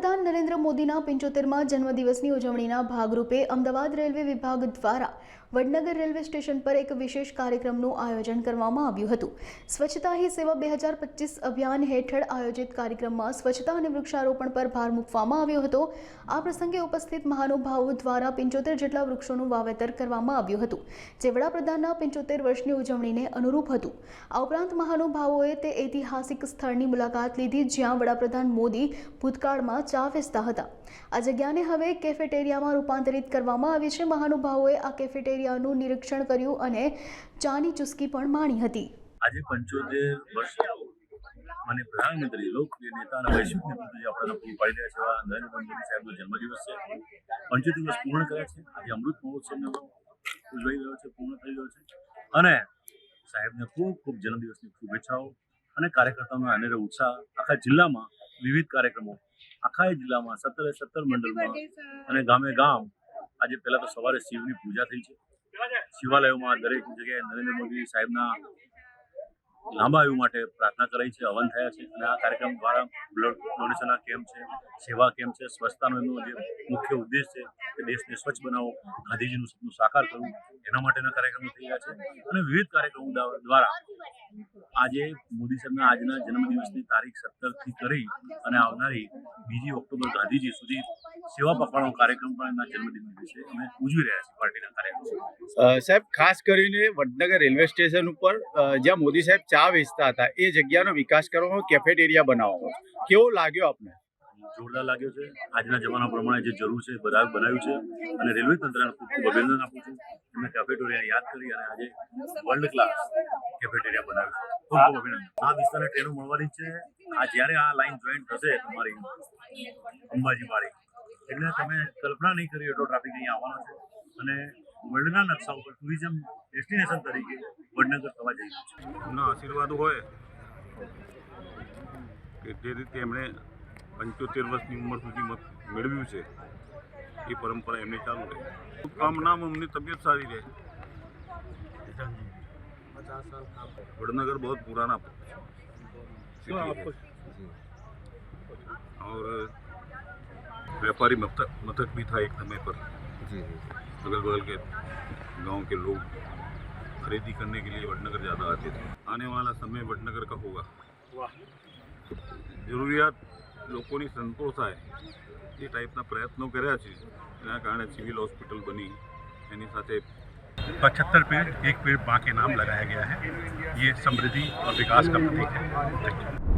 વડાપ્રધાન નરેન્દ્ર મોદીના પંચોતેરમાં જન્મદિવસની ઉજવણીના ભાગરૂપે અમદાવાદ રેલવે વિભાગ દ્વારા વડનગર રેલવે સ્ટેશન પર એક વિશેષ કાર્યક્રમનું આયોજન કરવામાં આવ્યું હતું. સ્વચ્છતા હી સેવા બે હજાર પચીસ અભિયાન હેઠળ આયોજિત કાર્યક્રમમાં સ્વચ્છતા અને વૃક્ષારોપણ પર ભાર મૂકવામાં આવ્યો હતો. આ પ્રસંગે ઉપસ્થિત મહાનુભાવો દ્વારા પંચોતેર જેટલા વૃક્ષોનું વાવેતર કરવામાં આવ્યું હતું, જે વડાપ્રધાનના પંચોતેર વર્ષની ઉજવણીને અનુરૂપ હતું. આ ઉપરાંત મહાનુભાવોએ તે ઐતિહાસિક સ્થળની મુલાકાત લીધી, જ્યાં વડાપ્રધાન મોદી ભૂતકાળમાં ચા વેચતા હતા. આ જગ્યાને હવે કેફેટેરિયામાં રૂપાંતરિત કરવામાં આવી છે. મહાનુભાવોએ આ કેફેટેરિયાનું નિરીક્ષણ કર્યું અને ચાની ચુસ્કી પણ માણી હતી. આજે પંચોતેર વર્ષ મને પ્રધાનમંત્રી લોકપ્રિય નેતા અને વૈશ્વિક નેતૃત્વ જે આપણા પૂરું પાડી રહ્યા છે નરેન્દ્ર મોદી સાહેબનો જન્મદિવસ છે. પંચોતેર દિવસ પૂર્ણ કર્યા છે. આજે અમૃત મહોત્સવને ઉજવાઈ રહ્યો છે, પૂર્ણ થઈ રહ્યો છે. અને સાહેબને ખૂબ ખૂબ જન્મદિવસની શુભેચ્છાઓ અને કાર્યકર્તાઓનો અનેરો ઉત્સાહ આખા જિલ્લામાં વિવિધ કાર્યક્રમો આખા જિલ્લામાં સત્તરે સત્તર મંડળમાં અને ગામે ગામ આજે પહેલાં તો સવારે શિવની પૂજા થઈ છે. શિવાલયોમાં દરેક જગ્યાએ નરેન્દ્ર મોદી સાહેબના લાંબા આયુ માટે પ્રાર્થના કરાઈ છે હવન થયા છે અને આ કાર્યક્રમ દ્વારા બ્લડ ડોનેશનના કેમ્પ છે સેવા કેમ્પ છે સ્વચ્છતાનો એમનો જે મુખ્ય ઉદ્દેશ છે કે દેશને સ્વચ્છ બનાવો ગાંધીજીનું સપનું સાકાર કરવું એના માટેના કાર્યક્રમો થઈ રહ્યા છે અને વિવિધ કાર્યક્રમો દ્વા- દ્વારા આજે મોદી સાહેબના આજના જન્મદિવસની તારીખ સત્તરથી કરી અને આવનારી બીજી ઓક્ટોબર ગાંધીજી સુધી સેવા પખવાડનો કાર્યક્રમ પણ એમના જન્મદિન દિવસે અમે ઉજવી રહ્યા છીએ પાર્ટીના કાર્યક્રમ. સાહેબ ખાસ કરીને વડનગર રેલવે સ્ટેશન ઉપર જ્યાં મોદી સાહેબ ચા વેચતા હતા એ જગ્યાનો વિકાસ કરવાનો કેફેટેરિયા બનાવવાનો કેવો લાગ્યો આપને? જોરદાર લાગ્યો છે. આજના જમાના પ્રમાણે જે જરૂર છે બધા બનાવ્યું છે અને રેલવે તંત્રને ખૂબ ખૂબ અભિનંદન આપું છું. એમને કેફેટેરિયા યાદ કરી અને આજે વર્લ્ડ ક્લાસ કેફેટેરિયા બનાવ્યું છે. ખૂબ ખૂબ અભિનંદન આ વિસ્તારને ટ્રેનો મળવાની છે. આ જ્યારે આ લાઈન જોઈન્ટ થશે તમારી અંબાજી વાળી એટલે તમે કલ્પના નહીં કરી એટલો ટ્રાફિક અહીંયા આવવાનો છે. અને વર્લ્ડના નકશા ઉપર ટુરિઝમ ડેસ્ટિનેશન તરીકે વડનગર થવા જઈ રહ્યું છે. એમના આશીર્વાદ હોય કે જે રીતે એમણે પંચોતેર વર્ષની ઉંમર સુધી મત મેળવ્યું છે એ પરંપરા એમની ચાલુ રહે. શુભકામનામાં અમને તબિયત સારી રહે. वडनगर बहुत पुराना सिटी है और व्यापारी मथक मथक भी था एक समय पर अगल बगल के गांव के लोग खरीदी करने के लिए वडनगर ज़्यादा आते थे आने वाला समय वडनगर का होगा જરૂરિયાત લોકોની સંતોષાય એ ટાઈપના પ્રયત્નો કર્યા છે એના કારણે સિવિલ હોસ્પિટલ બની એની સાથે पचहत्तर पेड़ एक पेड़ माँ के नाम लगाया गया है ये समृद्धि और विकास का प्रतीक है Thank you.